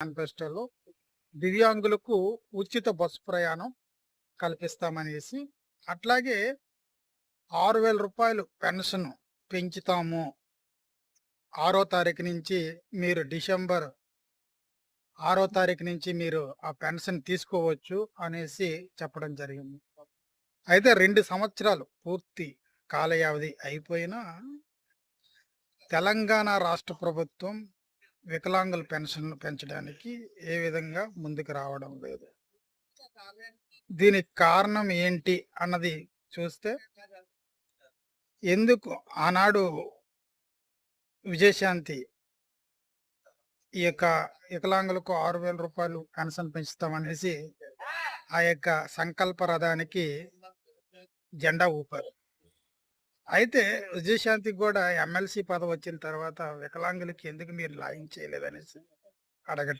మేనిఫెస్టోలో దివ్యాంగులకు ఉచిత బస్సు ప్రయాణం కల్పిస్తామనేసి అట్లాగే ఆరు వేల రూపాయలు పెన్షన్ పెంచుతాము. ఆరో తారీఖు నుంచి మీరు డిసెంబర్ ఆరో తారీఖు నుంచి మీరు ఆ పెన్షన్ తీసుకోవచ్చు అనేసి చెప్పడం జరిగింది. అయితే రెండు సంవత్సరాలు పూర్తి కాలయావధి అయిపోయినా తెలంగాణ రాష్ట్ర ప్రభుత్వం వికలాంగుల పెన్షన్లు పెంచడానికి ఏ విధంగా ముందుకు రావడం లేదు. దీనికి కారణం ఏంటి అన్నది చూస్తే ఎందుకు ఆనాడు విజయశాంతి ఈ యొక్క వికలాంగులకు ఆరు వేల రూపాయలు పెన్షన్ పెంచుతామనేసి ఆ యొక్క సంకల్ప రథానికి జెండా ఊపారు. అయితే విజయశాంతికి కూడా ఎమ్మెల్సీ పదవి వచ్చిన తర్వాత వికలాంగులకి ఎందుకు మీరు లాయం చేయలేదనేసి అడగట్లేదు